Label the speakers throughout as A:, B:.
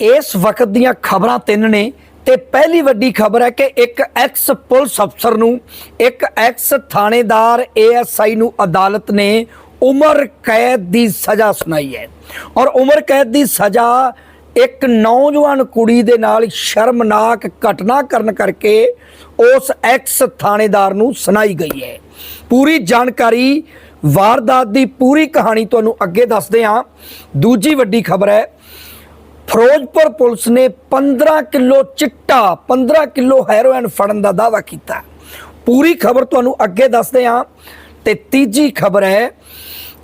A: ਇਸ ਵਕਤ ਦੀਆਂ ਖਬਰਾਂ ਤਿੰਨ ਨੇ ਤੇ ਪਹਿਲੀ ਵੱਡੀ ਖਬਰ ਹੈ ਕਿ ਇੱਕ ਐਕਸ ਪੁਲਿਸ ਅਫਸਰ ਨੂੰ, ਇੱਕ ਐਕਸ ਥਾਣੇਦਾਰ ਏਐਸਆਈ ਨੂੰ ਅਦਾਲਤ ਨੇ ਉਮਰ ਕੈਦ ਦੀ ਸਜ਼ਾ ਸੁਣਾਈ ਹੈ। ਔਰ ਉਮਰ ਕੈਦ ਦੀ ਸਜ਼ਾ ਇੱਕ ਨੌਜਵਾਨ ਕੁੜੀ ਦੇ ਨਾਲ ਸ਼ਰਮਨਾਕ ਘਟਨਾ ਕਰਨ ਕਰਕੇ ਉਸ ਐਕਸ ਥਾਣੇਦਾਰ ਨੂੰ ਸੁਣਾਈ ਗਈ ਹੈ। ਪੂਰੀ ਜਾਣਕਾਰੀ, ਵਾਰਦਾਤ ਦੀ ਪੂਰੀ ਕਹਾਣੀ ਤੁਹਾਨੂੰ ਅੱਗੇ ਦੱਸਦੇ ਹਾਂ। ਦੂਜੀ ਵੱਡੀ ਖਬਰ ਹੈ ਫਿਰੋਜ਼ਪੁਰ ਪੁਲਿਸ ਨੇ 15 ਕਿਲੋ ਚਿੱਟਾ 15 ਕਿਲੋ ਹੈਰੋਇਨ ਫੜਨ ਦਾ ਦਾਅਵਾ ਕੀਤਾ। ਪੂਰੀ ਖਬਰ ਤੁਹਾਨੂੰ ਅੱਗੇ ਦੱਸਦੇ ਹਾਂ ਤੇ ਤੀਜੀ ਖਬਰ ਹੈ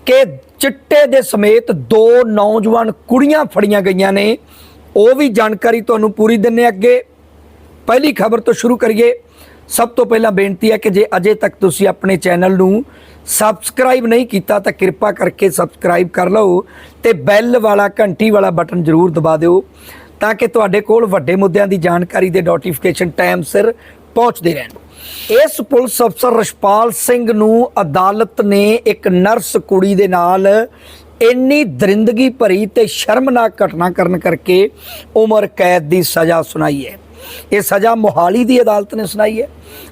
A: ਕਿ ਚਿੱਟੇ ਦੇ ਸਮੇਤ ਦੋ ਨੌਜਵਾਨ ਕੁੜੀਆਂ ਫੜੀਆਂ ਗਈਆਂ ਨੇ। ਉਹ ਵੀ ਜਾਣਕਾਰੀ ਤੁਹਾਨੂੰ ਪੂਰੀ ਦਿੰਨੇ ਅੱਗੇ। ਪਹਿਲੀ ਖਬਰ ਤੋਂ ਸ਼ੁਰੂ ਕਰੀਏ। ਸਭ ਤੋਂ ਪਹਿਲਾਂ ਬੇਨਤੀ ਹੈ ਕਿ ਜੇ ਅਜੇ ਤੱਕ ਤੁਸੀਂ ਆਪਣੇ ਚੈਨਲ ਨੂੰ ਸਬਸਕ੍ਰਾਈਬ ਨਹੀਂ ਕੀਤਾ ਤਾਂ ਕਿਰਪਾ ਕਰਕੇ ਸਬਸਕ੍ਰਾਈਬ ਕਰ ਲਓ ਤੇ ਬੈਲ ਵਾਲਾ ਘੰਟੀ ਵਾਲਾ ਬਟਨ ਜ਼ਰੂਰ ਦਬਾ ਦਿਓ ਤਾਂ ਕਿ ਤੁਹਾਡੇ ਕੋਲ ਵੱਡੇ ਮੁੱਦਿਆਂ ਦੀ ਜਾਣਕਾਰੀ ਦੇ ਨੋਟੀਫਿਕੇਸ਼ਨ ਟਾਈਮ ਸਿਰ ਪਹੁੰਚਦੇ ਰਹਿਣ। ਇਸ ਪੁਲਿਸ ਅਫਸਰ ਰਸ਼ਪਾਲ ਸਿੰਘ ਨੂੰ ਅਦਾਲਤ ਨੇ ਇੱਕ ਨਰਸ ਕੁੜੀ ਦੇ ਨਾਲ ਇੰਨੀ ਦਰਿੰਦਗੀ ਭਰੀ ਤੇ ਸ਼ਰਮਨਾਕ ਘਟਨਾ ਕਰਨ ਕਰਕੇ ਉਮਰ ਕੈਦ ਦੀ ਸਜ਼ਾ ਸੁਣਾਈ ਹੈ। ਇਹ ਸਜ਼ਾ ਮੋਹਾਲੀ ਦੀ ਅਦਾਲਤ ਨੇ ਸੁਣਾਈ ਹੈ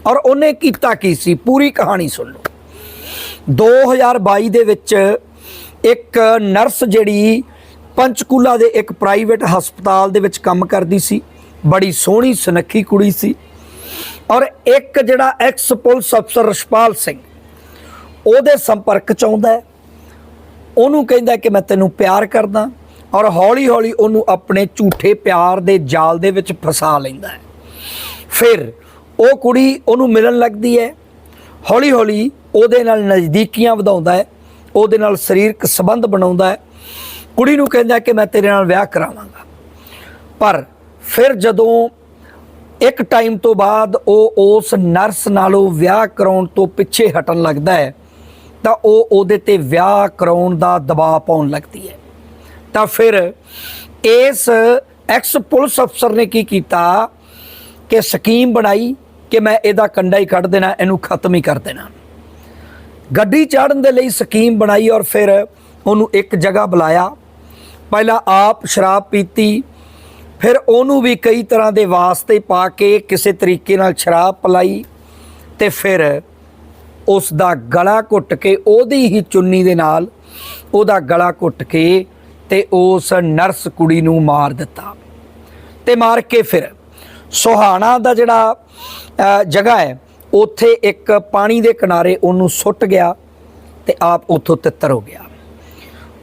A: ਔਰ ਉਹਨੇ ਕੀਤਾ ਕੀ ਸੀ? ਪੂਰੀ ਕਹਾਣੀ ਸੁਣ ਲਓ। 2022 ਦੇ ਵਿੱਚ ਇੱਕ ਨਰਸ ਜਿਹੜੀ ਪੰਚਕੂਲਾ ਦੇ ਇੱਕ ਪ੍ਰਾਈਵੇਟ ਹਸਪਤਾਲ ਦੇ ਵਿੱਚ ਕੰਮ ਕਰਦੀ ਸੀ। ਬੜੀ ਸੋਹਣੀ, ਸੁਨੱਖੀ ਕੁੜੀ ਸੀ। ਔਰ ਇੱਕ ਜਿਹੜਾ ਐਕਸ ਪੁਲਿਸ ਅਫਸਰ ਰਸ਼ਪਾਲ ਸਿੰਘ, ਉਹਦੇ ਸੰਪਰਕ ਚ ਆਉਂਦਾ ਉਹਨੂੰ ਕਹਿੰਦਾ ਕਿ ਮੈਂ ਤੈਨੂੰ ਪਿਆਰ ਕਰਦਾ ਔਰ ਹੌਲੀ-ਹੌਲੀ ਉਹਨੂੰ ਆਪਣੇ ਝੂਠੇ ਪਿਆਰ ਦੇ ਜਾਲ ਦੇ ਵਿੱਚ ਫਸਾ ਲੈਂਦਾ ਹੈ। ਫਿਰ ਉਹ ਕੁੜੀ ਉਹਨੂੰ ਮਿਲਣ ਲੱਗਦੀ ਹੈ। ਹੌਲੀ-ਹੌਲੀ ਉਹਦੇ ਨਾਲ ਨਜ਼ਦੀਕੀਆਂ ਵਧਾਉਂਦਾ ਹੈ, ਉਹਦੇ ਨਾਲ ਸਰੀਰਕ ਸੰਬੰਧ ਬਣਾਉਂਦਾ ਹੈ। ਕੁੜੀ ਨੂੰ ਕਹਿੰਦਾ ਕਿ ਮੈਂ ਤੇਰੇ ਨਾਲ ਵਿਆਹ ਕਰਾਵਾਂਗਾ। ਪਰ ਫਿਰ ਜਦੋਂ ਇੱਕ ਟਾਈਮ ਤੋਂ ਬਾਅਦ ਉਹ ਉਸ ਨਰਸ ਨਾਲੋਂ ਵਿਆਹ ਕਰਾਉਣ ਤੋਂ ਪਿੱਛੇ ਹਟਣ ਲੱਗਦਾ ਹੈ, ਤਾਂ ਉਹ ਉਹਦੇ ਤੇ ਵਿਆਹ ਕਰਾਉਣ ਦਾ ਦਬਾਅ ਪਾਉਣ ਲੱਗਦੀ ਹੈ। ਤਾਂ ਫਿਰ ਇਸ ਐਕਸ ਪੁਲਿਸ ਅਫਸਰ ਨੇ ਕੀ ਕੀਤਾ ਕਿ ਸਕੀਮ ਬਣਾਈ ਕਿ ਮੈਂ ਇਹਦਾ ਕੰਡਾ ਹੀ ਕੱਢ ਦੇਣਾ, ਇਹਨੂੰ ਖਤਮ ਹੀ ਕਰ ਦੇਣਾ। ਗੱਡੀ ਚਾੜਨ ਦੇ ਲਈ ਸਕੀਮ ਬਣਾਈ ਔਰ ਫਿਰ ਉਹਨੂੰ ਇੱਕ ਜਗ੍ਹਾ ਬੁਲਾਇਆ। ਪਹਿਲਾਂ ਆਪ ਸ਼ਰਾਬ ਪੀਤੀ, ਫਿਰ ਉਹਨੂੰ ਵੀ ਕਈ ਤਰ੍ਹਾਂ ਦੇ ਵਾਸਤੇ ਪਾ ਕੇ ਕਿਸੇ ਤਰੀਕੇ ਨਾਲ ਸ਼ਰਾਬ ਪਲਾਈ ਤੇ ਫਿਰ ਉਸ ਦਾ ਗਲਾ ਘੁੱਟ ਕੇ, ਉਹਦੀ ਹੀ ਚੁੰਨੀ ਦੇ ਨਾਲ ਉਹਦਾ ਗਲਾ ਘੁੱਟ ਕੇ ਤੇ ਉਸ ਨਰਸ ਕੁੜੀ ਨੂੰ ਮਾਰ ਦਿੱਤਾ। ਤੇ ਮਾਰ ਕੇ ਫਿਰ ਸੁਹਾਣਾ ਦਾ ਜਿਹੜਾ ਜਗ੍ਹਾ ਹੈ ਉੱਥੇ ਇੱਕ ਪਾਣੀ ਦੇ ਕਿਨਾਰੇ ਉਹਨੂੰ ਸੁੱਟ ਗਿਆ ਤੇ ਆਪ ਉੱਥੋਂ ਤਿੱਤਰ ਹੋ ਗਿਆ।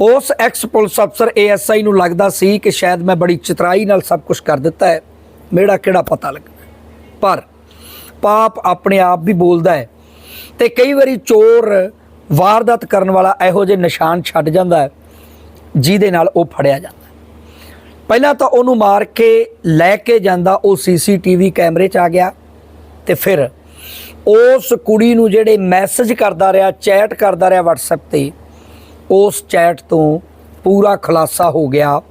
A: ਉਸ ਐਕਸ ਪੁਲਿਸ ਅਫਸਰ ਏਐਸਆਈ ਨੂੰ ਲੱਗਦਾ ਸੀ ਕਿ ਸ਼ਾਇਦ ਮੈਂ ਬੜੀ ਚਤਰਾਈ ਨਾਲ ਸਭ ਕੁਝ ਕਰ ਦਿੱਤਾ ਹੈ। ਮੇਰਾ ਕਿਹੜਾ ਪਤਾ ਲੱਗਦਾ ਪਰ ਪਾਪ ਆਪਣੇ ਆਪ ਵੀ ਬੋਲਦਾ ਹੈ ਤੇ ਕਈ ਵਾਰੀ ਚੋਰ ਵਾਰਦਾਤ ਕਰਨ ਵਾਲਾ ਇਹੋ ਜਿਹੇ ਨਿਸ਼ਾਨ ਛੱਡ ਜਾਂਦਾ ਹੈ, ਜਿਹਦੇ ਨਾਲ ਉਹ ਫੜਿਆ ਜਾਂਦਾ ਪਹਿਲਾਂ ਤਾਂ ਉਹਨੂੰ ਮਾਰ ਕੇ ਲੈ ਕੇ ਜਾਂਦਾ, ਉਹ ਸੀਸੀਟੀਵੀ ਕੈਮਰੇ 'ਚ ਆ ਗਿਆ ਤੇ ਫਿਰ ਉਸ ਕੁੜੀ ਨੂੰ ਜਿਹੜੇ ਮੈਸੇਜ ਕਰਦਾ ਰਿਹਾ, ਚੈਟ ਕਰਦਾ ਰਿਹਾ WhatsApp ਤੇ, ਉਸ ਚੈਟ ਤੋਂ ਪੂਰਾ ਖੁਲਾਸਾ ਹੋ ਗਿਆ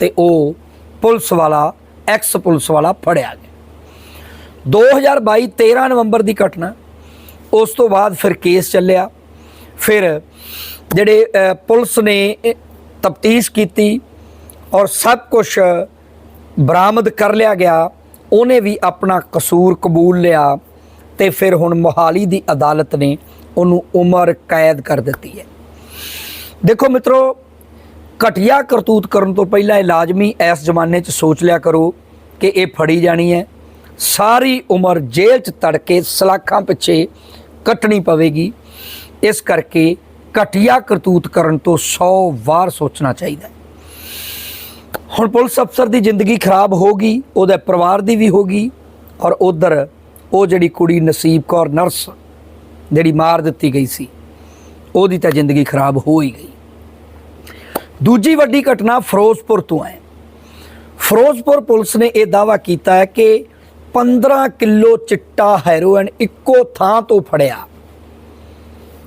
A: ਤੇ ਉਹ ਪੁਲਿਸ ਵਾਲਾ, ਐਕਸ ਪੁਲਿਸ ਵਾਲਾ ਫੜਿਆ ਗਿਆ। 2022 13 ਨਵੰਬਰ ਦੀ ਘਟਨਾ, ਉਸ ਤੋਂ ਬਾਅਦ ਫਿਰ ਕੇਸ ਚੱਲਿਆ। ਫਿਰ ਜਿਹੜੇ ਪੁਲਿਸ ਨੇ ਤਫਤੀਸ਼ ਕੀਤੀ ਔਰ ਸਭ ਕੁਝ ਬਰਾਮਦ ਕਰ ਲਿਆ ਗਿਆ, ਉਹਨੇ ਵੀ ਆਪਣਾ ਕਸੂਰ ਕਬੂਲ ਲਿਆ। ਤੇ ਫਿਰ ਹੁਣ ਮੋਹਾਲੀ ਦੀ ਅਦਾਲਤ ਨੇ ਉਹਨੂੰ ਉਮਰ ਕੈਦ ਕਰ ਦਿੱਤੀ ਹੈ। ਦੇਖੋ ਮਿੱਤਰੋ, ਘਟੀਆ ਕਰਤੂਤ ਕਰਨ ਤੋਂ ਪਹਿਲਾਂ ਇਹ ਲਾਜ਼ਮੀ ਇਸ ਜ਼ਮਾਨੇ 'ਚ ਸੋਚ ਲਿਆ ਕਰੋ ਕਿ ਇਹ ਫੜੀ ਜਾਣੀ ਹੈ। ਸਾਰੀ ਉਮਰ ਜੇਲ੍ਹ 'ਚ ਤੜਕੇ ਸਲਾਖਾਂ ਪਿੱਛੇ ਕੱਟਣੀ ਪਵੇਗੀ। ਇਸ ਕਰਕੇ ਘਟੀਆ ਕਰਤੂਤ ਕਰਨ ਤੋਂ 100 ਵਾਰ ਸੋਚਣਾ ਚਾਹੀਦਾ ਹੁਣ ਪੁਲਿਸ ਅਫਸਰ ਦੀ ਜ਼ਿੰਦਗੀ ਖਰਾਬ ਹੋ ਗਈ, ਉਹਦੇ ਪਰਿਵਾਰ ਦੀ ਵੀ ਹੋ ਗਈ ਔਰ ਉਧਰ ਉਹ ਜਿਹੜੀ ਕੁੜੀ ਨਸੀਬ ਕੌਰ ਨਰਸ ਜਿਹੜੀ ਮਾਰ ਦਿੱਤੀ ਗਈ ਸੀ, ਉਹਦੀ ਤਾਂ ਜ਼ਿੰਦਗੀ ਖਰਾਬ ਹੋ ਹੀ ਗਈ। ਦੂਜੀ ਵੱਡੀ ਘਟਨਾ ਫਿਰੋਜ਼ਪੁਰ ਤੋਂ ਹੈ। ਫਿਰੋਜ਼ਪੁਰ ਪੁਲਿਸ ਨੇ ਇਹ ਦਾਵਾ ਕੀਤਾ ਹੈ ਕਿ 15 ਕਿਲੋ ਚਿੱਟਾ ਹੈਰੋਇਨ ਇੱਕੋ ਥਾਂ ਤੋਂ ਫੜਿਆ।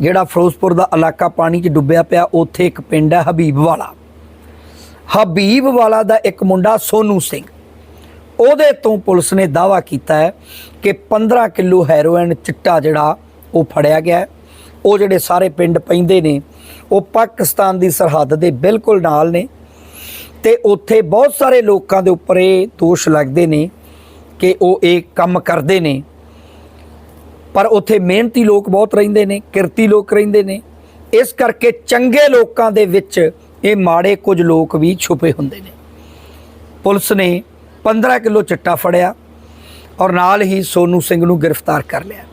A: ਜਿਹੜਾ ਫਿਰੋਜ਼ਪੁਰ ਦਾ ਇਲਾਕਾ ਪਾਣੀ 'ਚ ਡੁੱਬਿਆ ਪਿਆ, ਉੱਥੇ ਇੱਕ ਪਿੰਡ ਹੈ ਹਬੀਬ ਵਾਲਾ ਹਬੀਬ ਵਾਲਾ ਦਾ ਇੱਕ ਮੁੰਡਾ ਸੋਨੂ ਸਿੰਘ। ਉਹਦੇ ਤੋਂ ਪੁਲਿਸ ਨੇ ਦਾਵਾ ਕੀਤਾ ਹੈ ਕਿ 15 ਕਿਲੋ ਹੈਰੋਇਨ ਚਿੱਟਾ ਜਿਹੜਾ ਉਹ ਫੜਿਆ ਗਿਆ ਉਹ ਜਿਹੜੇ ਸਾਰੇ ਪਿੰਡ ਪੈਂਦੇ ਨੇ, ਉਹ ਪਾਕਿਸਤਾਨ ਦੀ ਸਰਹੱਦ ਦੇ ਬਿਲਕੁਲ ਨਾਲ ਨੇ ਤੇ ਉੱਥੇ ਬਹੁਤ ਸਾਰੇ ਲੋਕਾਂ ਦੇ ਉੱਪਰ ਇਹ ਦੋਸ਼ ਲੱਗਦੇ ਨੇ ਕਿ ਉਹ ਇਹ ਕੰਮ ਕਰਦੇ ਨੇ। ਪਰ ਉੱਥੇ ਮਿਹਨਤੀ ਲੋਕ ਬਹੁਤ ਰਹਿੰਦੇ ਨੇ, ਕਿਰਤੀ ਲੋਕ ਰਹਿੰਦੇ ਨੇ। ਇਸ ਕਰਕੇ ਚੰਗੇ ਲੋਕਾਂ ਦੇ ਵਿੱਚ ਇਹ ਮਾੜੇ ਕੁਝ ਲੋਕ ਵੀ ਛੁਪੇ ਹੁੰਦੇ ਨੇ। ਪੁਲਿਸ ਨੇ 15 ਕਿਲੋ ਚਿੱਟਾ ਫੜਿਆ ਔਰ ਨਾਲ ਹੀ ਸੋਨੂ ਸਿੰਘ ਨੂੰ ਗ੍ਰਿਫਤਾਰ ਕਰ ਲਿਆ।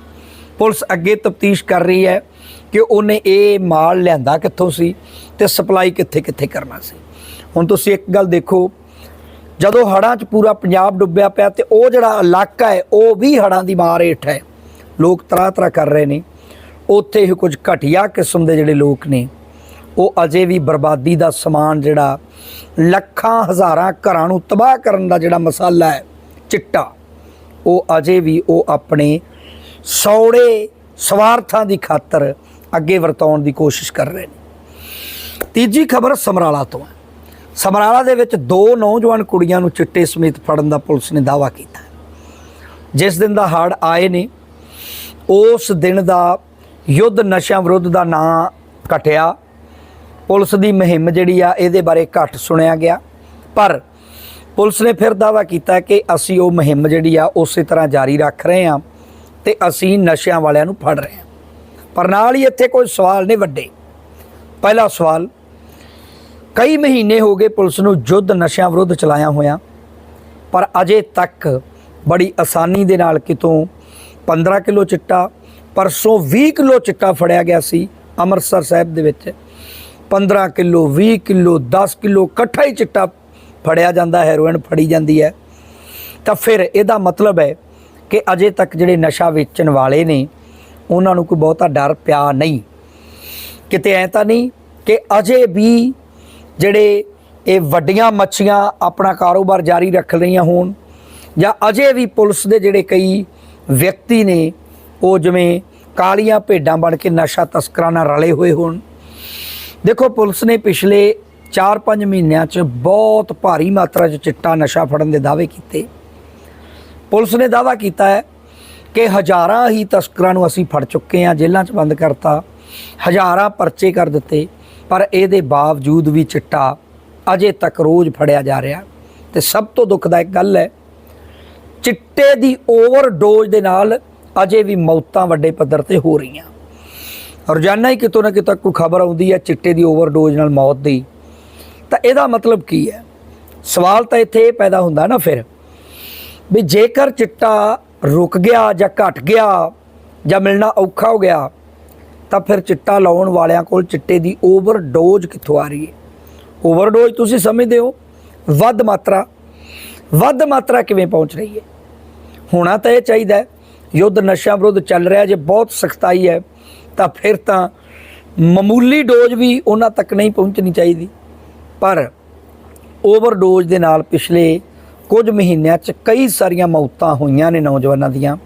A: ਪੁਲਿਸ ਅੱਗੇ ਤਫਤੀਸ਼ ਕਰ ਰਹੀ ਹੈ ਕਿ ਉਹਨੇ ਇਹ ਮਾਲ ਲਿਆਂਦਾ ਕਿੱਥੋਂ ਸੀ ਤੇ ਸਪਲਾਈ ਕਿੱਥੇ ਕਿੱਥੇ ਕਰਨਾ ਸੀ। ਹੁਣ ਤੁਸੀਂ ਇੱਕ ਗੱਲ ਦੇਖੋ, ਜਦੋਂ ਹੜ੍ਹਾਂ 'ਚ ਪੂਰਾ ਪੰਜਾਬ ਡੁੱਬਿਆ ਪਿਆ ਤੇ ਉਹ ਜਿਹੜਾ ਇਲਾਕਾ ਹੈ, ਉਹ ਵੀ ਹੜ੍ਹਾਂ ਦੀ ਮਾਰ ਹੇਠ ਹੈ। ਲੋਕ ਤਰ੍ਹਾਂ ਤਰ੍ਹਾਂ ਕਰ ਰਹੇ ਨੇ। ਉੱਥੇ ਹੀ ਕੁਝ ਘਟੀਆ ਕਿਸਮ ਦੇ ਜਿਹੜੇ ਲੋਕ ਨੇ ਉਹ ਅਜੇ ਵੀ ਬਰਬਾਦੀ ਦਾ ਸਮਾਨ ਜਿਹੜਾ ਲੱਖਾਂ ਹਜ਼ਾਰਾਂ ਘਰਾਂ ਨੂੰ ਤਬਾਹ ਕਰਨ ਦਾ ਜਿਹੜਾ ਮਸਾਲਾ ਹੈ, ਚਿੱਟਾ, ਉਹ ਅਜੇ ਵੀ ਉਹ ਆਪਣੇ ਸੌੜੇ ਸਵਾਰਥਾਂ ਦੀ ਖਾਤਰ ਅੱਗੇ ਵਰਤਾਉਣ ਦੀ ਕੋਸ਼ਿਸ਼ ਕਰ ਰਹੇ ਨੇ। ਤੀਜੀ ਖਬਰ ਸਮਰਾਲਾ ਤੋਂ ਹੈ। ਸਮਰਾਲਾ ਦੇ ਵਿੱਚ ਦੋ ਨੌਜਵਾਨ ਕੁੜੀਆਂ ਨੂੰ ਚਿੱਟੇ ਸਮੇਤ ਫੜਨ ਦਾ ਪੁਲਿਸ ਨੇ ਦਾਅਵਾ ਕੀਤਾ ਜਿਸ ਦਿਨ ਦਾ ਹੜ ਆਏ ਨੇ, ਉਸ ਦਿਨ ਦਾ ਯੁੱਧ ਨਸ਼ਿਆਂ ਵਿਰੁੱਧ ਦਾ ਨਾਂ ਕਟਿਆ ਪੁਲਿਸ ਦੀ ਮੁਹਿੰਮ ਜਿਹੜੀ ਆ, ਇਹਦੇ ਬਾਰੇ ਘੱਟ ਸੁਣਿਆ ਗਿਆ। ਪਰ ਪੁਲਿਸ ਨੇ ਫਿਰ ਦਾਅਵਾ ਕੀਤਾ ਕਿ ਅਸੀਂ ਉਹ ਮੁਹਿੰਮ ਜਿਹੜੀ ਆ, ਉਸੇ ਤਰ੍ਹਾਂ ਜਾਰੀ ਰੱਖ ਰਹੇ ਹਾਂ ਤੇ ਅਸੀਂ ਨਸ਼ਿਆਂ ਵਾਲਿਆਂ ਨੂੰ ਫੜ ਰਹੇ ਹਾਂ। ਪਰ ਨਾਲ ਹੀ ਇੱਥੇ ਕੋਈ ਸਵਾਲ ਨੇ ਵੱਡੇ। ਪਹਿਲਾ ਸਵਾਲ, ਕਈ ਮਹੀਨੇ ਹੋ ਗਏ ਪੁਲਿਸ ਨੂੰ ਯੁੱਧ ਨਸ਼ਿਆਂ ਵਿਰੁੱਧ ਚਲਾਇਆ ਹੋਇਆ, ਪਰ ਅਜੇ ਤੱਕ ਬੜੀ ਆਸਾਨੀ ਦੇ ਨਾਲ ਕਿਤੋਂ 15 ਕਿਲੋ ਚਿੱਟਾ, ਪਰਸੋਂ 20 ਕਿਲੋ ਚਿੱਟਾ ਫੜਿਆ ਗਿਆ ਸੀ ਅੰਮ੍ਰਿਤਸਰ ਸਾਹਿਬ ਦੇ ਵਿੱਚ। 15 ਕਿਲੋ 20 ਕਿਲੋ 10 ਕਿਲੋ ਇਕੱਠਾ ਹੀ ਚਿੱਟਾ ਫੜਿਆ ਜਾਂਦਾ, ਹੈਰੋਇਨ ਫੜੀ ਜਾਂਦੀ ਹੈ। ਤਾਂ ਫਿਰ ਇਹਦਾ ਮਤਲਬ ਹੈ ਕਿ ਅਜੇ ਤੱਕ ਜਿਹੜੇ ਨਸ਼ਾ ਵੇਚਣ ਵਾਲੇ ਨੇ, ਉਹਨਾਂ ਨੂੰ ਕੋਈ ਬਹੁਤਾ ਡਰ ਪਿਆ ਨਹੀਂ। ਕਿਤੇ ਐ ਤਾਂ ਨਹੀਂ ਕਿ ਅਜੇ ਵੀ ਜਿਹੜੇ ਇਹ ਵੱਡੀਆਂ ਮੱਛੀਆਂ ਆਪਣਾ ਕਾਰੋਬਾਰ ਜਾਰੀ ਰੱਖ ਰਹੀਆਂ ਹੋਣ, ਜਾਂ ਅਜੇ ਵੀ ਪੁਲਿਸ ਦੇ ਜਿਹੜੇ ਕਈ ਵਿਅਕਤੀ ਨੇ, ਉਹ ਜਿਵੇਂ ਕਾਲੀਆਂ ਭੇਡਾਂ ਬਣ ਕੇ ਨਸ਼ਾ ਤਸਕਰਾਂ ਨਾਲ ਰਲੇ ਹੋਏ ਹੋਣ ਦੇਖੋ, ਪੁਲਿਸ ਨੇ ਪਿਛਲੇ 4-5 ਮਹੀਨਿਆਂ 'ਚ ਬਹੁਤ ਭਾਰੀ ਮਾਤਰਾ 'ਚ ਚਿੱਟਾ ਨਸ਼ਾ ਫੜਨ ਦੇ ਦਾਅਵੇ ਕੀਤੇ। ਪੁਲਿਸ ਨੇ ਦਾਅਵਾ ਕੀਤਾ ਹੈ ਕਿ ਹਜ਼ਾਰਾਂ ਹੀ ਤਸਕਰਾਂ ਨੂੰ ਅਸੀਂ ਫੜ ਚੁੱਕੇ ਹਾਂ, ਜੇਲ੍ਹਾਂ 'ਚ ਬੰਦ ਕਰਤਾ, ਹਜ਼ਾਰਾਂ ਪਰਚੇ ਕਰ ਦਿੱਤੇ, ਪਰ ਇਹਦੇ ਬਾਵਜੂਦ ਵੀ ਚਿੱਟਾ ਅਜੇ ਤੱਕ ਰੋਜ਼ ਫੜਿਆ ਜਾ ਰਿਹਾ। ਤੇ ਸਭ ਤੋਂ ਦੁਖਦਾਇਕ ਗੱਲ ਹੈ, ਚਿੱਟੇ ਦੀ ਓਵਰਡੋਜ਼ ਦੇ ਨਾਲ ਅਜੇ ਵੀ ਮੌਤਾਂ ਵੱਡੇ ਪੱਧਰ ਤੇ ਹੋ ਰਹੀਆਂ। ਰੋਜ਼ਾਨਾ ਹੀ ਕਿਤੋਂ ਨਾ ਕਿਤੇ ਕੋਈ ਖਬਰ ਆਉਂਦੀ ਹੈ, ਚਿੱਟੇ ਦੀ ਓਵਰਡੋਜ਼ ਨਾਲ ਮੌਤ ਦੀ। ਤਾਂ ਇਹਦਾ ਮਤਲਬ ਕੀ ਹੈ? ਸਵਾਲ ਤਾਂ ਇੱਥੇ ਇਹ ਪੈਦਾ ਹੁੰਦਾ ਨਾ ਫਿਰ, ਵੀ ਜੇਕਰ ਚਿੱਟਾ ਰੁਕ ਗਿਆ ਜਾਂ ਘਟ ਗਿਆ ਜਾਂ ਮਿਲਣਾ ਔਖਾ ਹੋ ਗਿਆ, ਤਾਂ ਫਿਰ ਚਿੱਟਾ ਲਾਉਣ ਵਾਲਿਆਂ ਕੋਲ ਚਿੱਟੇ ਦੀ ਓਵਰਡੋਜ਼ ਕਿੱਥੋਂ ਆ ਰਹੀ ਹੈ? ਓਵਰਡੋਜ਼ ਤੁਸੀਂ ਸਮਝਦੇ ਹੋ? ਵੱਧ ਮਾਤਰਾ। ਵੱਧ ਮਾਤਰਾ ਕਿਵੇਂ ਪਹੁੰਚ ਰਹੀ ਹੈ? ਹੋਣਾ ਤਾਂ ਇਹ ਚਾਹੀਦਾ ਯੁੱਧ ਨਸ਼ਾ ਵਿਰੁੱਧ ਚੱਲ ਰਿਹਾ, ਜੇ ਬਹੁਤ ਸਖਤਾਈ ਹੈ ਤਾਂ ਫਿਰ ਤਾਂ ਮਾਮੂਲੀ ਡੋਜ਼ ਵੀ ਉਹਨਾਂ ਤੱਕ ਨਹੀਂ ਪਹੁੰਚਣੀ ਚਾਹੀਦੀ। ਪਰ ਓਵਰਡੋਜ਼ ਦੇ ਨਾਲ ਪਿਛਲੇ ਕੁਝ ਮਹੀਨਿਆਂ 'ਚ ਕਈ ਸਾਰੀਆਂ ਮੌਤਾਂ ਹੋਈਆਂ ਨੇ ਨੌਜਵਾਨਾਂ ਦੀਆਂ।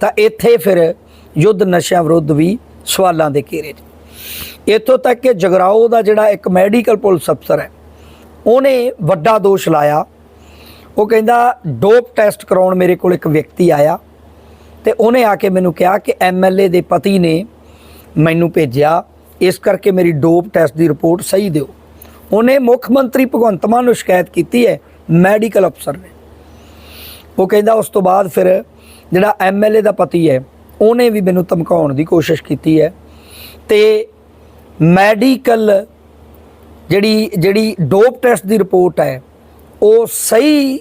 A: ਤਾਂ ਇੱਥੇ ਫਿਰ ਯੁੱਧ ਨਸ਼ਿਆਂ ਵਿਰੁੱਧ ਵੀ ਸਵਾਲਾਂ ਦੇ ਘੇਰੇ 'ਚ। ਇੱਥੋਂ ਤੱਕ ਕਿ ਜਗਰਾਓ ਦਾ ਜਿਹੜਾ ਇੱਕ ਮੈਡੀਕਲ ਪੁਲਿਸ ਅਫਸਰ ਹੈ, ਉਹਨੇ ਵੱਡਾ ਦੋਸ਼ ਲਾਇਆ। ਉਹ ਕਹਿੰਦਾ, ਡੋਪ ਟੈਸਟ ਕਰਾਉਣ ਮੇਰੇ ਕੋਲ ਇੱਕ ਵਿਅਕਤੀ ਆਇਆ ਤੇ ਉਹਨੇ ਆ ਕੇ ਮੈਨੂੰ ਕਿਹਾ ਕਿ ਐਮਐਲਏ ਦੇ ਪਤੀ ਨੇ ਮੈਨੂੰ ਭੇਜਿਆ, ਇਸ ਕਰਕੇ ਮੇਰੀ ਡੋਪ ਟੈਸਟ ਦੀ ਰਿਪੋਰਟ ਸਹੀ ਦਿਓ। ਉਹਨੇ ਮੁੱਖ ਮੰਤਰੀ ਭਗਵੰਤ ਮਾਨ ਨੂੰ ਸ਼ਿਕਾਇਤ ਕੀਤੀ ਹੈ, ਮੈਡੀਕਲ ਅਫਸਰ ਨੇ। ਉਹ ਕਹਿੰਦਾ ਉਸ ਤੋਂ ਬਾਅਦ ਫਿਰ ਜਿਹੜਾ ਐਮਐਲਏ ਦਾ ਪਤੀ ਹੈ, ਉਹਨੇ ਵੀ ਮੈਨੂੰ ਧਮਕਾਉਣ ਦੀ ਕੋਸ਼ਿਸ਼ ਕੀਤੀ ਹੈ। ਤੇ ਮੈਡੀਕਲ ਜਿਹੜੀ ਜਿਹੜੀ ਡੋਪ ਟੈਸਟ ਦੀ ਰਿਪੋਰਟ ਹੈ, ਉਹ ਸਹੀ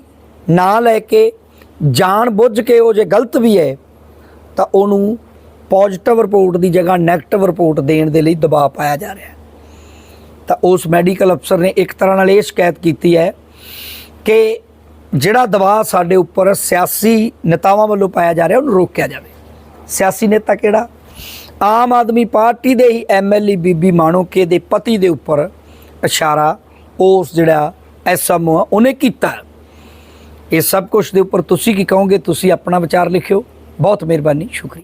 A: ਨਾ ਲੈ ਕੇ ਜਾਣ ਬੁੱਝ ਕੇ ਉਹ ਜੇ ਗਲਤ ਵੀ ਹੈ, ਤਾਂ ਉਹਨੂੰ ਪੋਜ਼ਿਟਿਵ ਰਿਪੋਰਟ ਦੀ ਜਗ੍ਹਾ 네ਗੇਟਿਵ ਰਿਪੋਰਟ ਦੇਣ ਦੇ ਲਈ ਦਬਾਅ ਪਾਇਆ ਜਾ ਰਿਹਾ ਹੈ। ਤਾਂ ਉਸ ਮੈਡੀਕਲ ਅਫਸਰ ਨੇ ਇੱਕ ਤਰ੍ਹਾਂ ਨਾਲ ਇਹ ਸ਼ਿਕਾਇਤ ਕੀਤੀ ਹੈ ਕਿ ਜਿਹੜਾ ਦਬਾਅ ਸਾਡੇ ਉੱਪਰ ਸਿਆਸੀ ਨੇਤਾਵਾਂ ਵੱਲੋਂ ਪਾਇਆ ਜਾ ਰਿਹਾ, ਉਹਨੂੰ ਰੋਕਿਆ ਜਾਵੇ। ਸਿਆਸੀ ਨੇਤਾ ਕਿਹੜਾ? ਆਮ ਆਦਮੀ ਪਾਰਟੀ ਦੇ ਹੀ ਐਮਐਲਏ ਬੀਬੀ ਮਾਣੋਕੇ ਦੇ ਪਤੀ ਦੇ ਉੱਪਰ ਇਸ਼ਾਰਾ ਉਸ ਜਿਹੜਾ ਐਸਐਮਓ ਆ, ਉਹਨੇ ਕੀਤਾ। ਇਹ ਸਭ ਕੁਝ ਦੇ ਉੱਪਰ ਤੁਸੀਂ ਕੀ ਕਹੋਗੇ? ਤੁਸੀਂ ਆਪਣਾ ਵਿਚਾਰ ਲਿਖਿਓ। ਬਹੁਤ ਮਿਹਰਬਾਨੀ, ਸ਼ੁਕਰੀਆ।